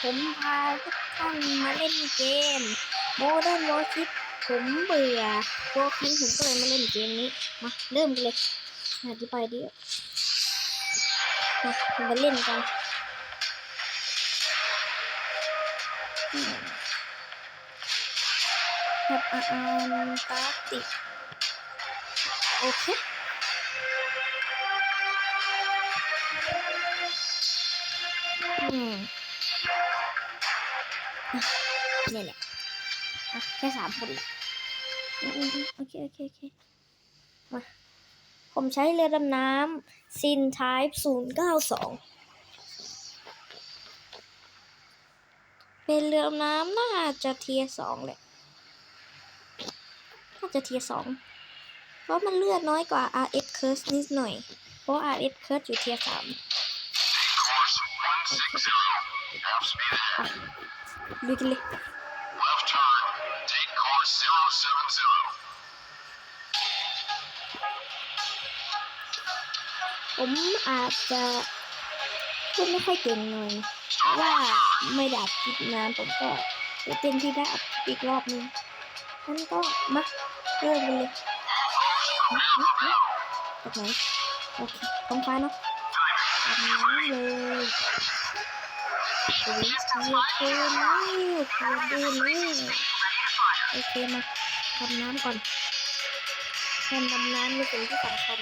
ผมพาทุกท่านมาเล่นเกมโมเดิร์นวอคิปผมเบื่อวอคิปผมก็เลยมาเล่นเกมนี้ มาเริ่มกันเลยอธิบายดีมามาเล่นกันครับอ่านกราติโอเคอืม นี่แหละแค่สามคนโอเค โอเค โอเค มา ผมใช้เรือดำน้ำซินไทป์ศูนย์เก้าสองเป็นเรือดำน้ำน่าจะเทียสองแหละ น่าจะเทียสองเพราะมันเลือดน้อยกว่า RS Curse นิดหน่อย เพราะ RS Curse อยู่เทียสาม Bekle. ผมอาจจะพูดไม่ค่อยเก่งหน่อยว่าไม่ดับคลิปน้ำผมก็จะเต้นที่ได้อีกรอบนึงนั่นก็มาเริ่มเลยตรงไหนโอเคตรงฟ้าเนาะอันนั้นเลย โอเคโอเคนะโอเดูนะโอเคมาทำน้ำก่อนทำดำน้ำนี่เป็นที่สำคัญ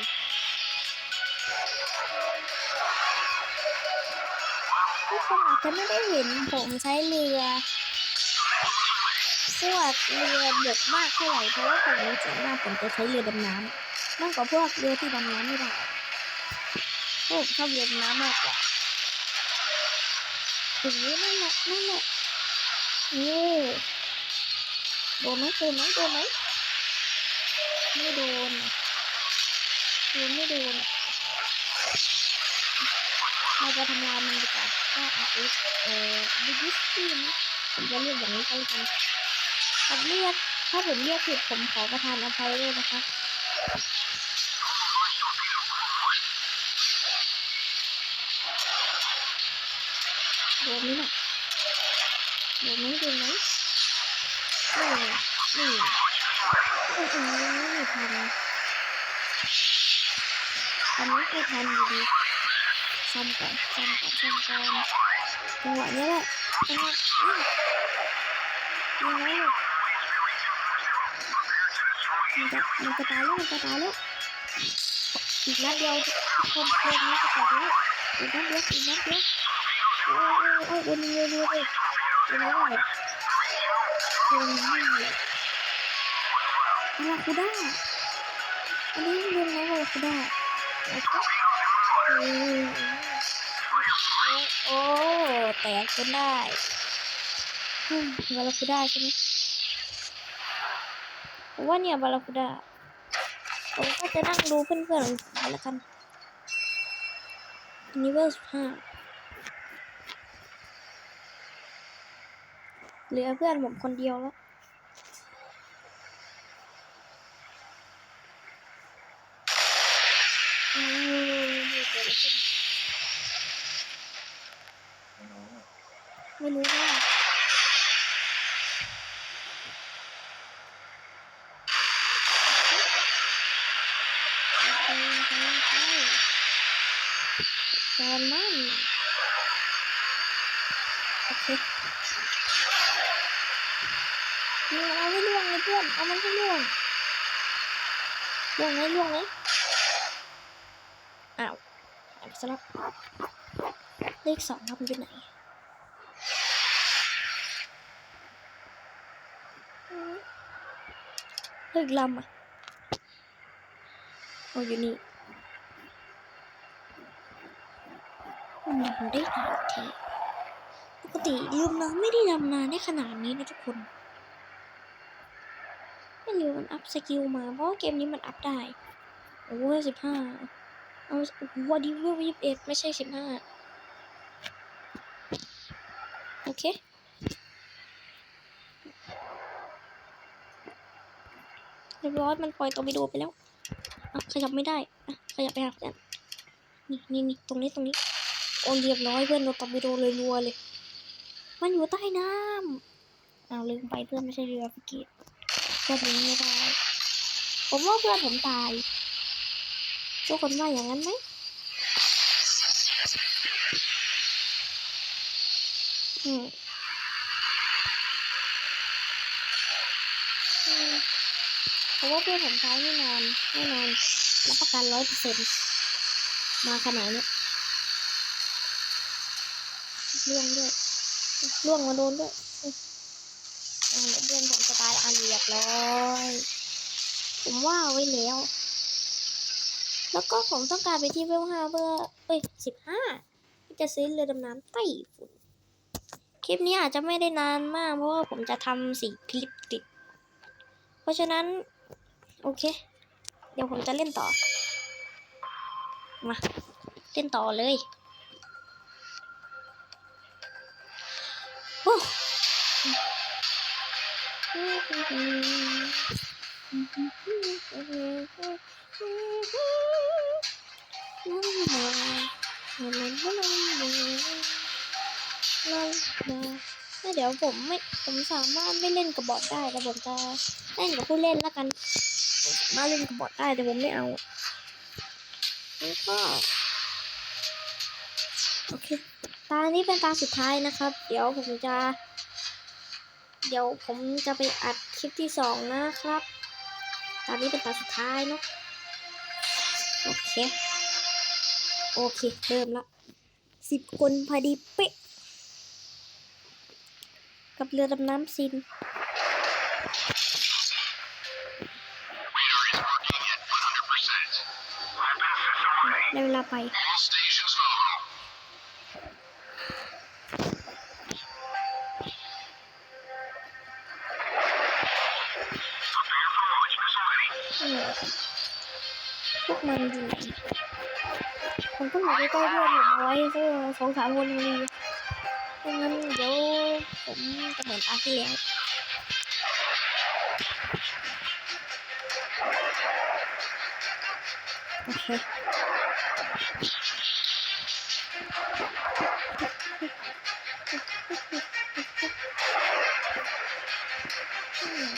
ทุกคนอาจจะไม่ได้เห็นผมใช้เรือพวกเรือเบกมากเท่าไหร่เพราะว่าผมส่วนมากผมจะใช้เรือดำน้ำมากกว่าพวกเรือที่ดำน้ำไม่ได้ผมชอบเรือดำน้ำมากกว่า อย่างนี้นั่นแหละนั่นแหละเย่โดนไหมโดนไหมโดนไหมไม่โดนโดนไม่โดนเราจะทำลายมันดีกว่าก็เอาเอ็กเอ่อดิจิสตีนผมจะเรียกอย่างนี้ก็แล้วกันผมเรียกถ้าผมเรียกผิดผมขอประทานอภัยด้วยนะคะ นี้แหละโดนไหมโดนไหมไม่ไม่โอ้โหไม่ทันอันนี้ไม่ทันอยู่ดีซ้ำก่อนซ้ำก่อนซ้ำก่อนจังหวะนี้แหละจังหวะยังไงมันจะมันจะตายแล้วมันจะตายแล้วอีกนัดเดียวทุกคนเพื่อนนี้จะตายแล้วอีกนัดเดียวอีกนัดเดียว เอาวนเรือเลยไม่ได้วนไม่ได้อะไรกูได้อันนี้เรียนแล้วเลยกูได้โอ้แตกจนได้บาลาคูด้าใช่ไหมผมว่าเนี่ยบาลาคูด้าผมก็จะนั่งดูเพื่อนๆของผมแล้วกันนิเวอร์สิบห้า เหลือเพื่อนผมคนเดียวแล้วไม่รู้ว่าตอนมันโอเคนี่เอาให้ล่วง เพื่อนเอามันให้ล่วงล่วงไหมล่วงไหมอ้าวหายไปซะแล้วเลขสองครับมันเป็นไหนเลขลำอะโอ้อยู่นี่มันดำได้หลายทีปกติลืมนะไม่ได้ดำนานได้ขนาดนี้นะทุกคน ไม่รู้มันอัพสกิลมา เพราะเกมนี้มันอัพได้ โอ้ยสิบห้าเอาโอ้โหวันนี้เวลยี่สิบเอ็ดไม่ใช่สิบห้าโอเคเรียบร้อยมันปล่อยตัววิดีโอไปแล้วอะขยับไม่ได้อะขยับไปหาเพื่อนนี่นี่นี่ตรงนี้ตรงนี้โอนเรียบร้อยเพื่อนโดนตบวิดีโอเลยรัวเลย มันอยู่ใต้น้ำอ้าลืมไปเพื่อนไม่ใช่เรือพิกิเพื่อนนี้ไม่ได้ ผมว่าเพื่อนผมตายทุกคนว่าอย่างนั้นไหมอืมอืมผมว่าเพื่อนผมตายแน่นอนแน่นอนรับประกันร้อยเปอร์เซ็นต์มาขนาดนี้ล่วงด้วยล่วงมาโดนด้วย บร้อย ผมว่าไว้แล้ว แล้วก็ผมต้องการไปที่เวลห้าเพื่อเอ้ยสิบห้าจะซื้อเรือดำน้ำไต้ฝุ่น คลิปนี้อาจจะไม่ได้นานมาก เพราะว่าผมจะทำสี่คลิปติด เพราะฉะนั้น โอเค เดี๋ยวผมจะเล่นต่อ มา เล่นต่อเลย โอ้ เดี๋ยวผมไม่ผมสามารถไม่เล่นกับบอทได้แต่ผมจะเล่นกับผู้เล่นแล้วกันผมสามารถเล่นกับบอทได้แต่ผมไม่เอาแล้วก็โอเคตานี้เป็นตาสุดท้ายนะครับ เดี๋ยวผมจะ เดี๋ยวผมจะไปอัดคลิปที่สองนะครับ ตอนนี้เป็นตาสุดท้ายเนาะ โอเค โอเค เริ่มละสิบคนพอดีเป๊ะ กับเรือดำน้ำซินในเวลาไป ผมต้องอยู่ใกล้ๆเพื่อนผมเอาไว้สักสองสามคนดีไม่งั้นเดี๋ยวผมจะเหมือนตาที่แล้วโอเคอืม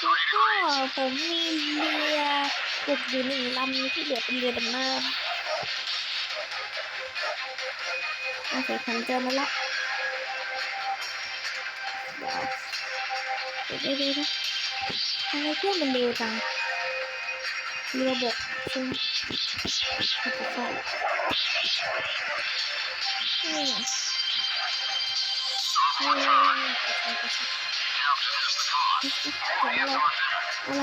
แล้วก็ผมมีเรือป ลูกอยู่หนึ่งลำที่เหลือเป็นเรือดำน้ำโอเคผมเจอมันละเดี๋ยวเดี๋ยวเดี๋ยวนะทำไมเครื่องมันเร็วจังเรือบกใช่ไหมไม่ใช่นี่ไงนี่ไง Captain has the command. เสียงอะไรอะไร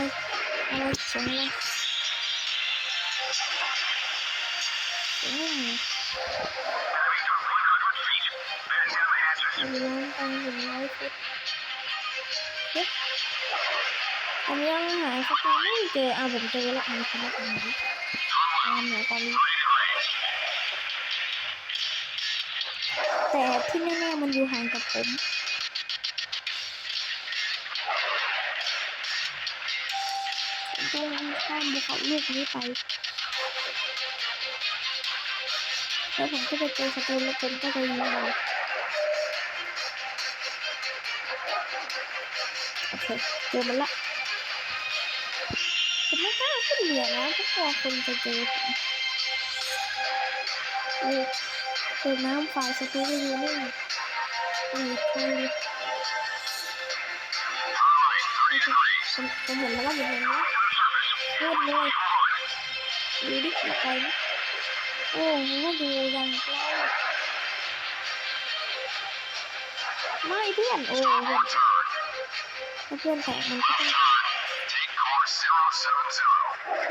อะไรเสียงอะไร ยงอะไรมีน้ำตังหนึ่งร้อยฟุตเฮ้ยผมยังหาสตูไม่เจออะผมเจอละมันคือตรงไหนอ่าเหนตอนนี้แต่ที่แน่ๆมันอยู่ห่างกับผมผมต้องข้ามภูเขาลูกนี้ไป แล้วผมก็จะเจอศัตรูแล้วผมก็จะยิงมันโอเคเจอมันละผมไม่กล้าขึ้นเหนือนะเพราะกลัวคนจะเจอผมโอ้เจอน้ำฝ่ายศัตรูก็อยู่นี่อืมใช่เลยผมผมเห็นแล้วว่าอยู่ตรงนี้พูดเลยดูดิไกลไหม โอ้โหดูยังไกลไม่เพื่อนโอ้เพื่อนถ้าเพื่อนแตกมันก็ต้องแตก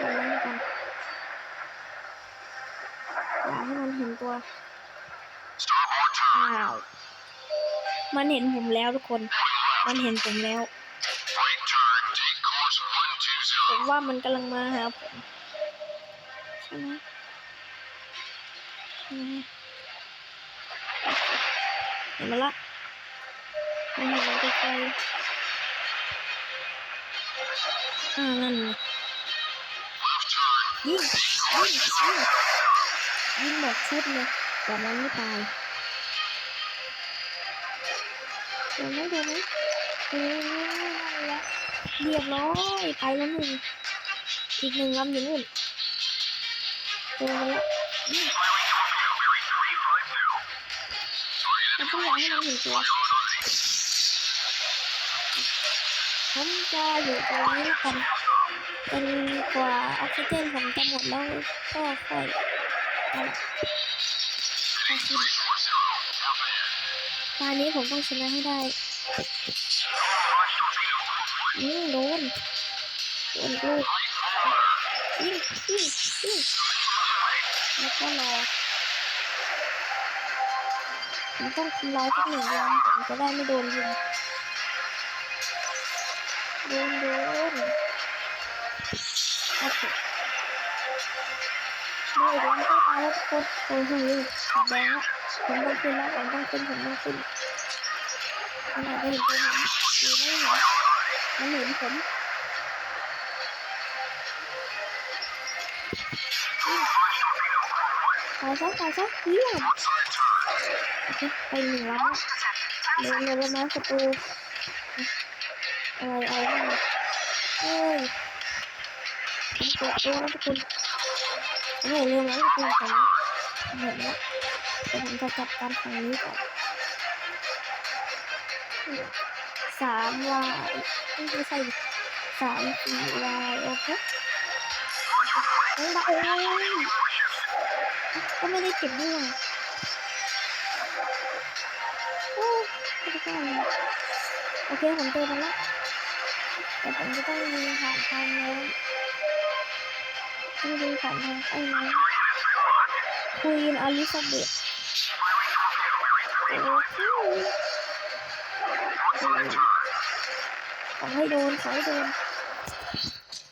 มันนั่นกันอย่าให้มันเห็นตัวอ้าวมันเห็นผมแล้วทุกคน มันเห็นผมแล้ว ผมว่ามันกำลังมาหาผมใช่ไหม เห็นมันละมันเห็นมันไกลๆอ่านั่นไง Left turn. ยิงยิงยิงยิงหมดชุดเลยแต่มันไม่ตายโดนไหมโดนไหมเออนั่นแหละเรียบร้อยไปแล้วหนึ่งอีกหนึ่งลำอยู่นู่นโดนไปแล้ว ต้องอยากให้มันเห็นตัวผมจะอยู่ตรงนี้แล้วกันจนกว่าออกซิเจนผมจะหมดแล้วก็ค่อยเอาละเอาขึ้นตอนนี้ผมต้องชนะให้ได้อืมโดนโดนลูกยิงยิงยิงแล้วก็รอ ผมต้องทำลายสักหนึ่งรังผมจะได้ไม่โดนยิงโดนโดนโอเคไม่โดนก็ตายแล้วทุกคนโอ้โหแดงละผมต้องขึ้นแล้วผมต้องขึ้นผมต้องขึ้นขนาดไม่เห็นตัวผมอยู่ไม่เห็นมันเห็นผมตายซะตายซะเยี่ยมโอเค ไปหนึ่งแล้วเร็วเร็วมาศัตรูอะไรอะไรเฮ้ยผมเปิดตัวแล้วทุกคนเฮ้ยเร็วมาศัตรูฝั่งเห็นแล้วผมจะจัดการฝั่งนี้ก่อนสามวายไม่ใช่สามสี่วายโอเคโอ้ยก็ไม่ได้เก็บด้วย ยไม่ได้เลยโอเคผมเจอมันแล้วแต่ผมจะต้องยิงผ่านทางโน้นต้องยิงผ่านทางไอ้น้ควีนอลิซาเบธโอ้โหขอให้โดนขอให้โดน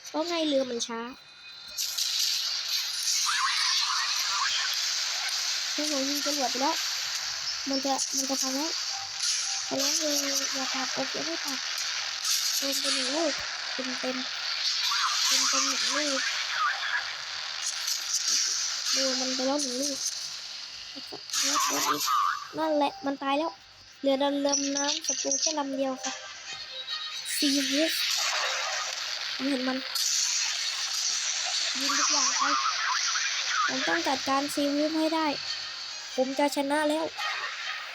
เพราะไงเรือมันช้าที่ผมยิงจรวดไปแล้ว มันจะ มันจะพังแล้ว แล้วเลยอย่าตัดโอเคไม่ตัดโดนไปหนึ่งลูกเต็มเต็มเต็มเต็มหนึ่งลูกดนมันไปแล้วหนึ่งลูกแล้วก็อีกนั่นแหละมันตายแล้วเหลือดำลำน้ำศัตรูแค่ลำเดียวค่ะซีเรียสผมเห็นมันยิงทุกอย่างไปผมต้องจัดการซีวิสให้ได้ ผมจะชนะแล้ว